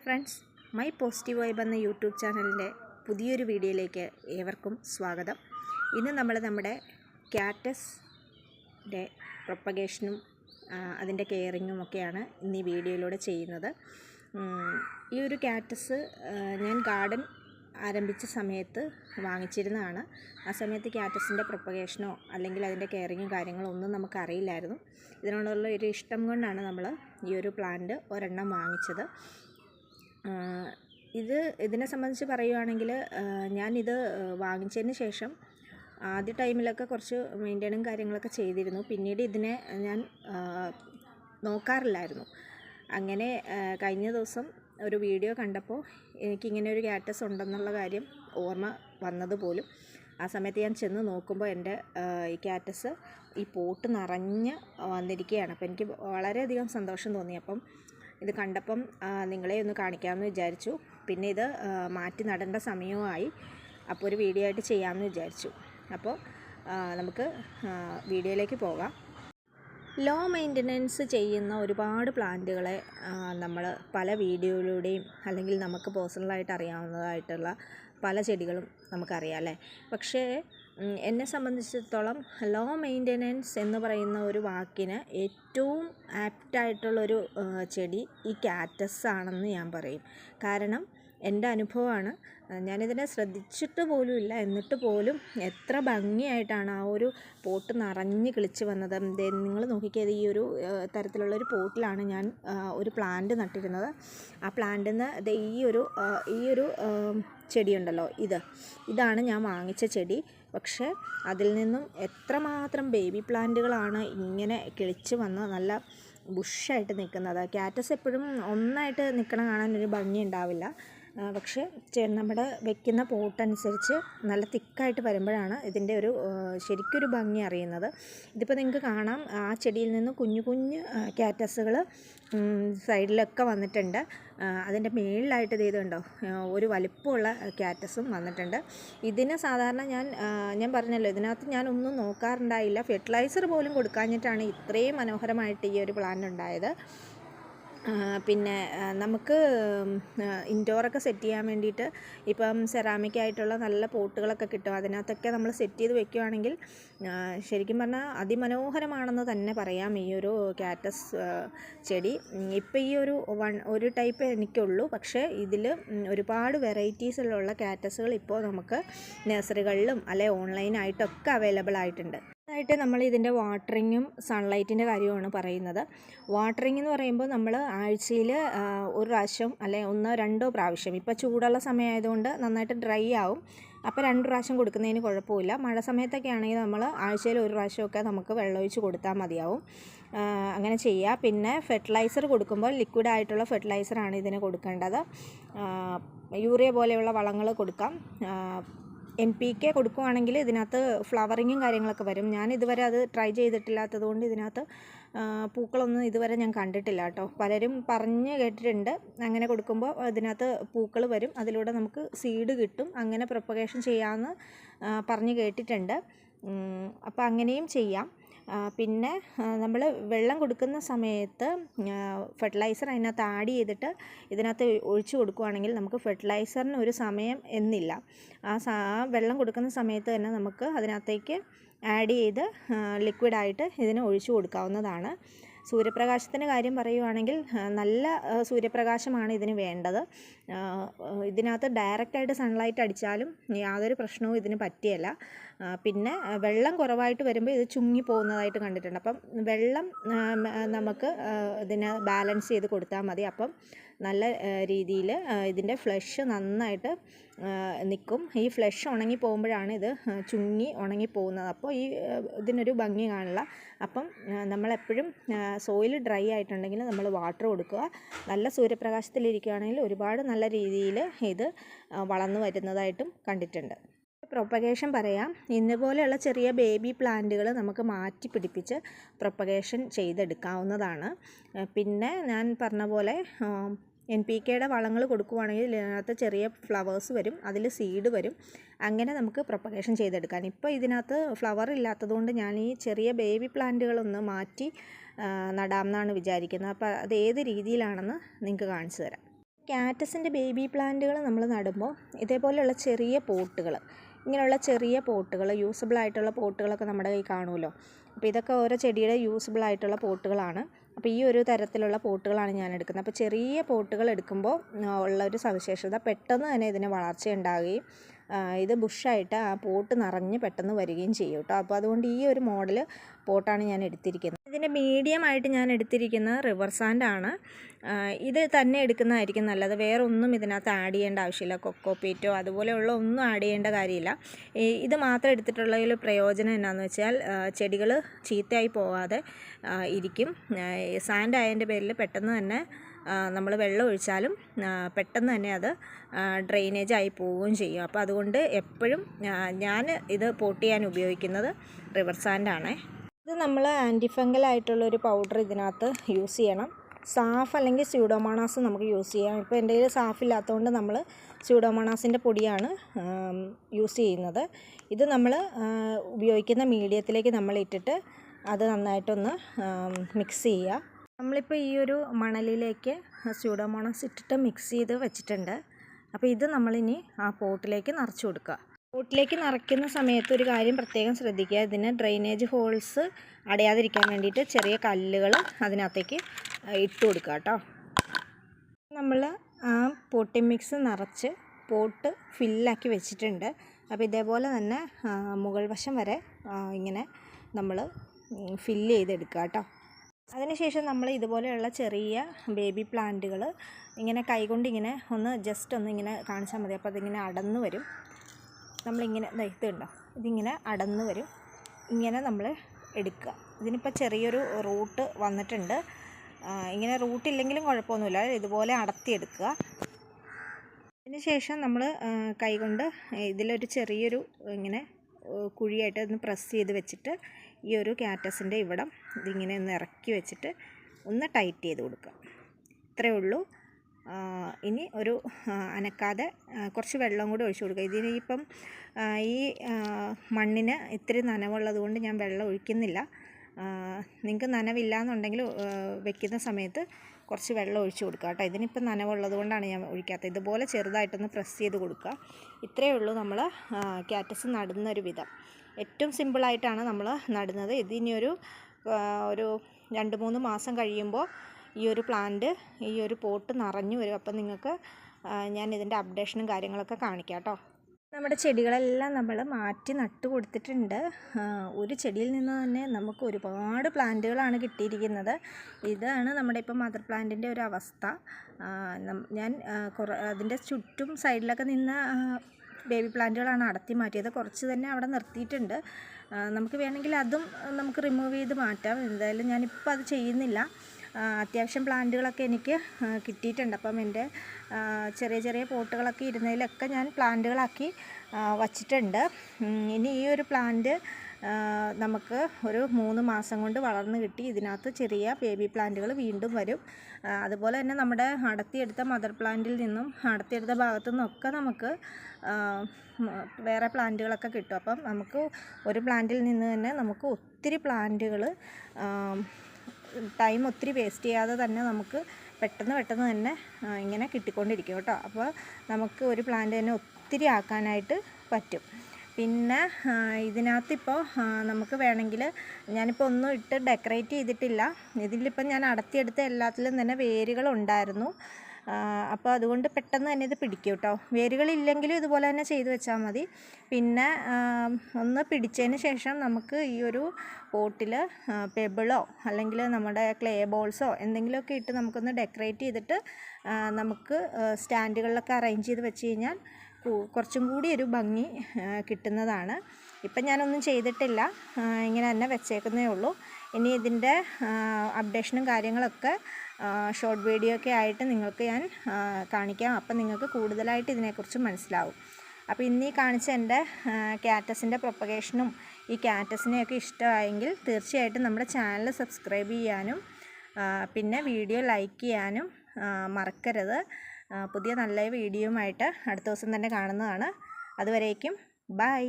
Hi friends my positive vibe എന്ന YouTube ചാനലിന്റെ പുതിയൊരു വീഡിയോയിലേക്ക് ഏവർക്കും സ്വാഗതം. ഇന്ന് നമ്മൾ നമ്മുടെ ക്യാറ്റസിന്റെ പ്രൊപ്പഗേഷനും അതിന്റെ കെയറിങ്ങും ഒക്കെയാണ് ഇന്ന് ഈ വീഡിയോയിലൂടെ ചെയ്യുന്നത്. ഈ ഒരു ക്യാറ്റസ് ഞാൻ ഗാർഡൻ ആരംഭിച്ച സമയത്ത് വാങ്ങിച്ചിരുന്നതാണ്. ആ സമയത്ത് ക്യാറ്റസിന്റെ പ്രൊപ്പഗേഷനോ അല്ലെങ്കിൽ അതിന്റെ കെയറിങ്ങും കാര്യങ്ങളോ ഒന്നും നമുക്കറിയില്ലായിരുന്നു. ഇതിനോടുള്ള ഒരു ഇഷ്ടം കൊണ്ടാണ് നമ്മൾ ഈ ഒരു പ്ലാന്റ് ഒരെണ്ണം വാങ്ങിച്ചത്. ഇത് ഇതിനെ സംബന്ധിച്ച് പറയുവാണെങ്കിൽ ഞാനിത് വാങ്ങിച്ചതിന് ശേഷം ആദ്യ ടൈമിലൊക്കെ കുറച്ച് മെയിന്റെനും കാര്യങ്ങളൊക്കെ ചെയ്തിരുന്നു. പിന്നീട് ഇതിനെ ഞാൻ നോക്കാറില്ലായിരുന്നു. അങ്ങനെ കഴിഞ്ഞ ദിവസം ഒരു വീഡിയോ കണ്ടപ്പോൾ എനിക്കിങ്ങനെ ഒരു ക്യാറ്റസ് ഉണ്ടെന്നുള്ള കാര്യം ഓർമ്മ വന്നതുപോലും ആ സമയത്ത് ഞാൻ ചെന്ന് നോക്കുമ്പോൾ എന്റെ ഈ ക്യാറ്റസ് ഈ പോട്ട് നിറഞ്ഞ് വന്നിരിക്കുകയാണ്. അപ്പോൾ എനിക്ക് വളരെയധികം സന്തോഷം തോന്നി. അപ്പം ഇത് കണ്ടപ്പം നിങ്ങളെ ഒന്ന് കാണിക്കാമെന്ന് വിചാരിച്ചു. പിന്നെ ഇത് മാറ്റി നടേണ്ട സമയവുമായി അപ്പോൾ ഒരു വീഡിയോ ആയിട്ട് ചെയ്യാമെന്ന് വിചാരിച്ചു. അപ്പോൾ നമുക്ക് വീഡിയോയിലേക്ക് പോകാം. ലോ മെയിന്റനൻസ് ചെയ്യുന്ന ഒരുപാട് പ്ലാന്റുകളെ നമ്മൾ പല വീഡിയോയിലൂടെയും അല്ലെങ്കിൽ നമുക്ക് പേഴ്സണലായിട്ട് അറിയാവുന്നതായിട്ടുള്ള പല ചെടികളും നമുക്കറിയാം അല്ലേ? പക്ഷേ എന്നെ സംബന്ധിച്ചിടത്തോളം ലോ മെയിന്റനൻസ് എന്ന് പറയുന്ന ഒരു വാക്കിന് ഏറ്റവും ആപ്റ്റായിട്ടുള്ളൊരു ചെടി ഈ കാറ്റസ് ആണെന്ന് ഞാൻ പറയും. കാരണം എന്റെ അനുഭവമാണ് ഞാനിതിനെ ശ്രദ്ധിച്ചിട്ട് പോലുമില്ല എന്നിട്ട് പോലും എത്ര ഭംഗിയായിട്ടാണ് ആ ഒരു പോട്ട് നിറഞ്ഞ് കിളിച്ച് വന്നത്. നിങ്ങൾ നോക്കിക്കത് ഈ ഒരു തരത്തിലുള്ള ഒരു പോട്ടിലാണ് ഞാൻ ഒരു പ്ലാന്റ് നട്ടിരുന്നത്. ആ പ്ലാന്റിൽ നിന്ന് ഈ ഒരു ഈ ഒരു ചെടിയുണ്ടല്ലോ ഇത്. ഇതാണ് ഞാൻ വാങ്ങിച്ച ചെടി. പക്ഷേ അതിൽ നിന്നും എത്രമാത്രം ബേബി പ്ലാന്റുകളാണ് ഇങ്ങനെ കിളിച്ച് വന്ന് നല്ല ബുഷായിട്ട് നിൽക്കുന്നത്. ക്യാറ്റസ് എപ്പോഴും ഒന്നായിട്ട് നിൽക്കണ കാണാൻ ഒരു ഭംഗി ഉണ്ടാവില്ല പക്ഷേ നമ്മുടെ വെക്കുന്ന പോട്ടനുസരിച്ച് നല്ല തിക്കായിട്ട് വരുമ്പോഴാണ് ഇതിന്റെ ഒരു ശരിക്കൊരു ഭംഗി അറിയുന്നത്. ഇതിപ്പോൾ നിങ്ങൾക്ക് കാണാം ആ ചെടിയിൽ നിന്ന് കുഞ്ഞു കുഞ്ഞു ക്യാറ്റസുകൾ സൈഡിലൊക്കെ വന്നിട്ടുണ്ട്. അതിന്റെ മേളിലായിട്ട് ഇത് ഇതുണ്ടോ? ഒരു വലിപ്പമുള്ള ക്യാറ്റസും വന്നിട്ടുണ്ട്. ഇതിന് സാധാരണ ഞാൻ ഞാൻ പറഞ്ഞല്ലോ ഇതിനകത്ത് ഞാൻ ഒന്നും നോക്കാറുണ്ടായില്ല. ഫെർട്ടിലൈസർ പോലും കൊടുക്കാഞ്ഞിട്ടാണ് ഇത്രയും മനോഹരമായിട്ട് ഈ ഒരു പ്ലാന്റ് ഉണ്ടായത്. പിന്നെ നമുക്ക് ഇൻഡോറൊക്കെ സെറ്റ് ചെയ്യാൻ വേണ്ടിയിട്ട് ഇപ്പം സെറാമിക് ആയിട്ടുള്ള നല്ല പോട്ടുകളൊക്കെ കിട്ടും. അതിനകത്തൊക്കെ നമ്മൾ സെറ്റ് ചെയ്ത് വെക്കുകയാണെങ്കിൽ ശരിക്കും പറഞ്ഞാൽ അതിമനോഹരമാണെന്ന് തന്നെ പറയാം ഈ ഒരു കാറ്റസ് ചെടി. ഇപ്പം ഈ ഒരു വൺ ഒരു ടൈപ്പ് എനിക്കുള്ളൂ. പക്ഷേ ഇതിൽ ഒരുപാട് വെറൈറ്റീസിലുള്ള കാറ്റസുകൾ ഇപ്പോൾ നമുക്ക് നഴ്സറികളിലും അല്ലെ ഓൺലൈനായിട്ടൊക്കെ അവൈലബിൾ ആയിട്ടുണ്ട്. ആയിട്ട് നമ്മൾ ഇതിന്റെ വാട്ടറിങ്ങും സൺലൈറ്റിന്റെ കാര്യമാണ് പറയുന്നത്. വാട്ടറിങ് എന്ന് പറയുമ്പോൾ നമ്മൾ ആഴ്ചയിൽ ഒരു പ്രാവശ്യം അല്ലെ ഒന്നോ രണ്ടോ പ്രാവശ്യം. ഇപ്പോൾ ചൂടുള്ള സമയമായതുകൊണ്ട് നന്നായിട്ട് ഡ്രൈ ആവും. അപ്പോൾ രണ്ട് പ്രാവശ്യം കൊടുക്കുന്നതിന് കുഴപ്പമില്ല. മഴ സമയത്തൊക്കെ ആണെങ്കിൽ നമ്മൾ ആഴ്ചയിൽ ഒരു പ്രാവശ്യമൊക്കെ നമുക്ക് വെള്ളമൊഴിച്ച് കൊടുത്താൽ മതിയാവും. അങ്ങനെ ചെയ്യുക. പിന്നെ ഫെർട്ടിലൈസർ കൊടുക്കുമ്പോൾ ലിക്വിഡ് ആയിട്ടുള്ള ഫെർട്ടിലൈസറാണ് ഇതിന് കൊടുക്കേണ്ടത്. യൂറിയ പോലെയുള്ള വളങ്ങൾ കൊടുക്കാം. എൻ പി കെ കൊടുക്കുവാണെങ്കിൽ ഇതിനകത്ത് ഫ്ലവറിങ്ങും കാര്യങ്ങളൊക്കെ വരും. ഞാൻ ഇതുവരെ അത് ട്രൈ ചെയ്തിട്ടില്ലാത്തത് കൊണ്ട് ഇതിനകത്ത് പൂക്കളൊന്നും ഇതുവരെ ഞാൻ കണ്ടിട്ടില്ല കേട്ടോ. പലരും പറഞ്ഞ് കേട്ടിട്ടുണ്ട്. അങ്ങനെ കൊടുക്കുമ്പോൾ ഇതിനകത്ത് പൂക്കൾ വരും. അതിലൂടെ നമുക്ക് സീഡ് കിട്ടും. അങ്ങനെ പ്രൊപ്പഗേഷൻ ചെയ്യാമെന്ന് പറഞ്ഞ് കേട്ടിട്ടുണ്ട്. അപ്പോൾ അങ്ങനെയും ചെയ്യാം. പിന്നെ നമ്മൾ വെള്ളം കൊടുക്കുന്ന സമയത്ത് ഫെർട്ടിലൈസർ അതിനകത്ത് ആഡ് ചെയ്തിട്ട് ഇതിനകത്ത് ഒഴിച്ചു കൊടുക്കുകയാണെങ്കിൽ നമുക്ക് ഫെർട്ടിലൈസറിന് ഒരു സമയം എന്നില്ല. ആ വെള്ളം കൊടുക്കുന്ന സമയത്ത് തന്നെ നമുക്ക് അതിനകത്തേക്ക് ആഡ് ചെയ്ത് ലിക്വിഡായിട്ട് ഇതിന് ഒഴിച്ചു കൊടുക്കാവുന്നതാണ്. സൂര്യപ്രകാശത്തിന്റെ കാര്യം പറയുവാണെങ്കിൽ നല്ല സൂര്യപ്രകാശമാണ് ഇതിന് വേണ്ടത്. ഇതിനകത്ത് ഡയറക്റ്റായിട്ട് സൺലൈറ്റ് അടിച്ചാലും യാതൊരു പ്രശ്നവും ഇതിന് പറ്റിയല്ല. പിന്നെ വെള്ളം കുറവായിട്ട് വരുമ്പോൾ ഇത് ചുങ്ങി പോകുന്നതായിട്ട് കണ്ടിട്ടുണ്ട്. അപ്പം വെള്ളം നമുക്ക് ഇതിനെ ബാലൻസ് ചെയ്ത് കൊടുത്താൽ മതി. അപ്പം നല്ല രീതിയിൽ ഇതിന്റെ ഫ്ലഷ് നന്നായിട്ട് നിൽക്കും ഈ ഫ്ലഷ് ഉണങ്ങി പോകുമ്പോഴാണ് ഇത് ചുങ്ങി ഉണങ്ങി പോകുന്നത്. അപ്പോൾ ഈ ഇതിനൊരു ഭംഗി കാണില്ല അപ്പം നമ്മളെപ്പോഴും സോയിൽ ഡ്രൈ ആയിട്ടുണ്ടെങ്കിൽ നമ്മൾ വാട്ടർ കൊടുക്കുക. നല്ല സൂര്യപ്രകാശത്തിലിരിക്കുകയാണെങ്കിൽ ഒരുപാട് നല്ല രീതിയിൽ ഇത് വളർന്നു വരുന്നതായിട്ടും കണ്ടിട്ടുണ്ട്. പ്രൊപ്പഗേഷൻ പറയാം. ഇന്നുപോലെയുള്ള ചെറിയ ബേബി പ്ലാന്റുകൾ നമുക്ക് മാറ്റി പിടിപ്പിച്ച് പ്രൊപ്പഗേഷൻ ചെയ്തെടുക്കാവുന്നതാണ്. പിന്നെ ഞാൻ പറഞ്ഞ പോലെ എൻ പി കെയുടെ വളങ്ങൾ കൊടുക്കുവാണെങ്കിൽ ഇതിനകത്ത് ചെറിയ ഫ്ലവേഴ്സ് വരും അതിൽ സീഡ് വരും. അങ്ങനെ നമുക്ക് പ്രൊപ്പഗേഷൻ ചെയ്തെടുക്കാൻ ഇപ്പോൾ ഇതിനകത്ത് ഫ്ലവർ ഇല്ലാത്തതുകൊണ്ട് ഞാൻ ഈ ചെറിയ ബേബി പ്ലാന്റുകളൊന്ന് മാറ്റി നടാം നടാമെന്നാണ് വിചാരിക്കുന്നത്. അപ്പോൾ അത് ഏത് രീതിയിലാണെന്ന് നിങ്ങൾക്ക് കാണിച്ചു തരാം. ക്യാറ്റസിന്റെ ബേബി പ്ലാന്റുകൾ നമ്മൾ നടുമ്പോൾ ഇതേപോലെയുള്ള ചെറിയ പോട്ടുകൾ ഇങ്ങനെയുള്ള ചെറിയ പോട്ടുകൾ യൂസബിൾ ആയിട്ടുള്ള പോട്ടുകളൊക്കെ നമ്മുടെ കയ്യിൽ കാണുമല്ലോ. അപ്പോൾ ഇതൊക്കെ ഓരോ ചെടിയുടെ യൂസബിൾ ആയിട്ടുള്ള പോട്ടുകളാണ്. അപ്പോൾ ഈ ഒരു തരത്തിലുള്ള പോട്ടുകളാണ് ഞാൻ എടുക്കുന്നത്. അപ്പോൾ ചെറിയ പോട്ടുകൾ എടുക്കുമ്പോൾ ഉള്ള ഒരു സവിശേഷത പെട്ടെന്ന് തന്നെ ഇതിന് വളർച്ച ഉണ്ടാകുകയും ഇത് ബുഷായിട്ട് ആ പോട്ട് നിറഞ്ഞ് പെട്ടെന്ന് വരികയും ചെയ്യും കേട്ടോ അപ്പോൾ അതുകൊണ്ട് ഈ ഒരു മോഡൽ പോട്ടാണ് ഞാൻ എടുത്തിരിക്കുന്നത്. ഇതിന്റെ മീഡിയം ആയിട്ട് ഞാൻ എടുത്തിരിക്കുന്നത് റിവർ സാൻഡ് ആണ്. ഇത് തന്നെ എടുക്കുന്നതായിരിക്കും നല്ലത്. വേറെ ഒന്നും ഇതിനകത്ത് ആഡ് ചെയ്യേണ്ട ആവശ്യമില്ല. കൊക്കോപ്പീറ്റോ അതുപോലെയുള്ള ഒന്നും ആഡ് ചെയ്യേണ്ട കാര്യമില്ല. ഇത് മാത്രം എടുത്തിട്ടുള്ളതിൽ പ്രയോജനം എന്നാന്ന് വെച്ചാൽ ചെടികൾ ചീത്തയായി പോകാതെ ഇരിക്കും. സാൻഡ് ആയതിന്റെ പേരിൽ പെട്ടെന്ന് തന്നെ നമ്മൾ വെള്ളം ഒഴിച്ചാലും പെട്ടെന്ന് തന്നെ അത് ഡ്രെയിനേജ് ആയി പോവുകയും ചെയ്യും. അപ്പോൾ അതുകൊണ്ട് എപ്പോഴും ഞാൻ ഇത് പോട്ട് ചെയ്യാൻ ഉപയോഗിക്കുന്നത് റിവർ സാൻഡാണേ ഇത് നമ്മൾ ആന്റിഫംഗൽ ആയിട്ടുള്ളൊരു പൗഡർ ഇതിനകത്ത് യൂസ് ചെയ്യണം. സാഫ് അല്ലെങ്കിൽ സ്യൂഡോമോണാസ് നമുക്ക് യൂസ് ചെയ്യാം. ഇപ്പോൾ എന്റെ കയ്യിൽ സാഫ് ഇല്ലാത്തതുകൊണ്ട് നമ്മൾ സ്യൂഡോമോണാസിന്റെ പൊടിയാണ് യൂസ് ചെയ്യുന്നത്. ഇത് നമ്മൾ ഉപയോഗിക്കുന്ന മീഡിയത്തിലേക്ക് നമ്മൾ ഇട്ടിട്ട് അത് നന്നായിട്ടൊന്ന് മിക്സ് ചെയ്യുക. നമ്മളിപ്പോൾ ഈ ഒരു മണലിലേക്ക് സ്യൂഡോമോണാസ് ഇട്ടിട്ട് മിക്സ് ചെയ്ത് വെച്ചിട്ടുണ്ട്. അപ്പോൾ ഇത് നമ്മളിനി ആ പോട്ടിലേക്ക് നിറച്ച് കൊടുക്കുക. പോട്ടിലേക്ക് നിറയ്ക്കുന്ന സമയത്ത് ഒരു കാര്യം പ്രത്യേകം ശ്രദ്ധിക്കുക. ഇതിന് ഡ്രെയിനേജ് ഹോൾസ് അടയാതിരിക്കാൻ വേണ്ടിയിട്ട് ചെറിയ കല്ലുകൾ അതിനകത്തേക്ക് ഇട്ട് കൊടുക്കുക കേട്ടോ. നമ്മൾ ആ പോട്ടി മിക്സ് നിറച്ച് പോട്ട് ഫില്ലാക്കി വെച്ചിട്ടുണ്ട്. അപ്പോൾ ഇതേപോലെ തന്നെ മുകൾ വശം വരെ ഇങ്ങനെ നമ്മൾ ഫില്ല് ചെയ്തെടുക്കുക കേട്ടോ. അതിനുശേഷം നമ്മൾ ഇതുപോലെയുള്ള ചെറിയ ബേബി പ്ലാന്റുകൾ ഇങ്ങനെ കൈകൊണ്ട് ഇങ്ങനെ ഒന്ന് ജസ്റ്റ് ഒന്ന് ഇങ്ങനെ കാണിച്ചാൽ മതി. അപ്പോൾ അതിങ്ങനെ അടന്നു വരും. നമ്മളിങ്ങനെ ദേ ഇത് ഇതിങ്ങനെ അടന്ന് വരും. ഇങ്ങനെ നമ്മൾ എടുക്കുക. ഇതിനിപ്പോൾ ചെറിയൊരു റൂട്ട് വന്നിട്ടുണ്ട്. ഇങ്ങനെ റൂട്ട് ഇല്ലെങ്കിലും കുഴപ്പമൊന്നുമില്ല. ഇതുപോലെ അടത്തിയെടുക്കുക. അതിനുശേഷം നമ്മൾ കൈകൊണ്ട് ഇതിലൊരു ചെറിയൊരു ഇങ്ങനെ കുഴിയായിട്ട് ഒന്ന് പ്രസ് ചെയ്ത് വെച്ചിട്ട് ഈ ഒരു ക്യാറ്റസിന്റെ ഇവിടം ഇതിങ്ങനെ ഒന്ന് ഇറക്കി വെച്ചിട്ട് ഒന്ന് ടൈറ്റ് ചെയ്ത് കൊടുക്കുക. ഇത്രയേ ഉള്ളൂ. ഇനി ഒരു അനക്കാതെ കുറച്ച് വെള്ളം കൂടി ഒഴിച്ചു കൊടുക്കുക. ഇതിന് ഇപ്പം ഈ മണ്ണിന് ഇത്തിരി നനവുള്ളത് കൊണ്ട് ഞാൻ വെള്ളം ഒഴിക്കുന്നില്ല. നിങ്ങൾക്ക് നനവില്ല എന്നുണ്ടെങ്കിൽ വെക്കുന്ന സമയത്ത് കുറച്ച് വെള്ളം ഒഴിച്ച് കൊടുക്കുക കേട്ടോ. ഇതിനിപ്പം നനവുള്ളത് കൊണ്ടാണ് ഞാൻ ഒഴിക്കാത്തത്. ഇതുപോലെ ചെറുതായിട്ടൊന്ന് പ്രസ് ചെയ്ത് കൊടുക്കുക. ഇത്രയേ ഉള്ളൂ നമ്മൾ ക്യാറ്റസ് നടുന്നൊരു വിധം. ഏറ്റവും സിമ്പിളായിട്ടാണ് നമ്മൾ നടുന്നത്. ഇതിനിയൊരു ആ, ഒരു രണ്ട് മൂന്ന് മാസം കഴിയുമ്പോൾ ഈ ഒരു പ്ലാന്റ് ഈ ഒരു പോട്ട് നിറഞ്ഞു വരും. അപ്പം നിങ്ങൾക്ക് ഞാൻ ഇതിന്റെ അപ്ഡേഷനും കാര്യങ്ങളൊക്കെ കാണിക്കാം കേട്ടോ നമ്മുടെ ചെടികളെല്ലാം നമ്മൾ മാറ്റി നട്ടു കൊടുത്തിട്ടുണ്ട്. ഒരു ചെടിയിൽ നിന്ന് തന്നെ നമുക്ക് ഒരുപാട് പ്ലാന്റുകളാണ് കിട്ടിയിരിക്കുന്നത്. ഇതാണ് നമ്മുടെ ഇപ്പം മദർ പ്ലാന്റിന്റെ ഒരു അവസ്ഥ. ഞാൻ കുറ അതിന്റെ ചുറ്റും സൈഡിലൊക്കെ നിന്ന് ബേബി പ്ലാന്റുകളാണ് അടത്തി മാറ്റിയത്. കുറച്ച് തന്നെ അവിടെ നിർത്തിയിട്ടുണ്ട്. നമുക്ക് വേണമെങ്കിൽ അതും നമുക്ക് റിമൂവ് ചെയ്ത് മാറ്റാം. എന്തായാലും ഞാനിപ്പോൾ അത് ചെയ്യുന്നില്ല. അത്യാവശ്യം പ്ലാന്റുകളൊക്കെ എനിക്ക് കിട്ടിയിട്ടുണ്ട്. അപ്പം എന്റെ ചെറിയ ചെറിയ പോട്ടുകളൊക്കെ ഇരുന്നതിലൊക്കെ ഞാൻ പ്ലാന്റുകളാക്കി വച്ചിട്ടുണ്ട്. ഇനി ഈ ഒരു പ്ലാന്റ് നമുക്ക് ഒരു മൂന്ന് മാസം കൊണ്ട് വളർന്നു കിട്ടി. ഇതിനകത്ത് ചെറിയ ബേബി പ്ലാന്റുകൾ വീണ്ടും വരും. അതുപോലെ തന്നെ നമ്മുടെ അടത്തിയെടുത്ത മദർ പ്ലാന്റിൽ നിന്നും അടത്തിയെടുത്ത ഭാഗത്തു നിന്നൊക്കെ നമുക്ക് വേറെ പ്ലാന്റുകളൊക്കെ കിട്ടും. അപ്പം നമുക്ക് ഒരു പ്ലാന്റിൽ നിന്ന് തന്നെ നമുക്ക് ഒത്തിരി പ്ലാന്റുകൾ ടൈം ഒത്തിരി വേസ്റ്റ് ചെയ്യാതെ തന്നെ നമുക്ക് പെട്ടെന്ന് പെട്ടെന്ന് തന്നെ ഇങ്ങനെ കിട്ടിക്കൊണ്ടിരിക്കും കേട്ടോ. അപ്പോൾ നമുക്ക് ഒരു പ്ലാന്റ് തന്നെ ഒത്തിരി ആക്കാനായിട്ട് പറ്റും. പിന്നെ ഇതിനകത്തിപ്പോൾ നമുക്ക് വേണമെങ്കിൽ ഞാനിപ്പോൾ ഒന്നും ഇട്ട് ഡെക്കറേറ്റ് ചെയ്തിട്ടില്ല. ഇതിലിപ്പം ഞാൻ അടത്തിയെടുത്ത എല്ലാത്തിലും തന്നെ വേരുകളുണ്ടായിരുന്നു. അപ്പോൾ അതുകൊണ്ട് പെട്ടെന്ന് തന്നെ ഇത് പിടിക്കും കേട്ടോ. വേരുകളില്ലെങ്കിലും ഇതുപോലെ തന്നെ ചെയ്ത് വെച്ചാൽ മതി. പിന്നെ ഒന്ന് പിടിച്ചതിന് ശേഷം നമുക്ക് ഈ ഒരു പോട്ടിൽ പെബിളോ അല്ലെങ്കിൽ നമ്മുടെ ക്ലേ ബോൾസോ എന്തെങ്കിലുമൊക്കെ ഇട്ട് നമുക്കൊന്ന് ഡെക്കറേറ്റ് ചെയ്തിട്ട് നമുക്ക് സ്റ്റാൻഡുകളിലൊക്കെ അറേഞ്ച് ചെയ്ത് വെച്ച് കഴിഞ്ഞാൽ കുറച്ചും കൂടി ഒരു ഭംഗി കിട്ടുന്നതാണ്. ഇപ്പം ഞാനൊന്നും ചെയ്തിട്ടില്ല. ഇങ്ങനെ തന്നെ വെച്ചേക്കുന്നേ ഉള്ളൂ. ഇനി ഇതിന്റെ അപ്ഡേഷനും കാര്യങ്ങളൊക്കെ ഷോർട്ട് വീഡിയോ ഒക്കെ ആയിട്ട് നിങ്ങൾക്ക് ഞാൻ കാണിക്കാം. അപ്പം നിങ്ങൾക്ക് കൂടുതലായിട്ട് ഇതിനെക്കുറിച്ച് മനസ്സിലാവും. അപ്പോൾ ഇന്ന് ഈ കാണിച്ച എന്റെ ക്യാറ്റസിന്റെ പ്രൊപ്പഗേഷനും ഈ ക്യാറ്റസിനെയൊക്കെ ഇഷ്ടമായെങ്കിൽ തീർച്ചയായിട്ടും നമ്മുടെ ചാനൽ സബ്സ്ക്രൈബ് ചെയ്യാനും പിന്നെ വീഡിയോ ലൈക്ക് ചെയ്യാനും മറക്കരുത്. പുതിയ നല്ല വീഡിയോയുമായിട്ട് അടുത്ത ദിവസം തന്നെ കാണുന്നതാണ്. അതുവരേക്കും ബൈ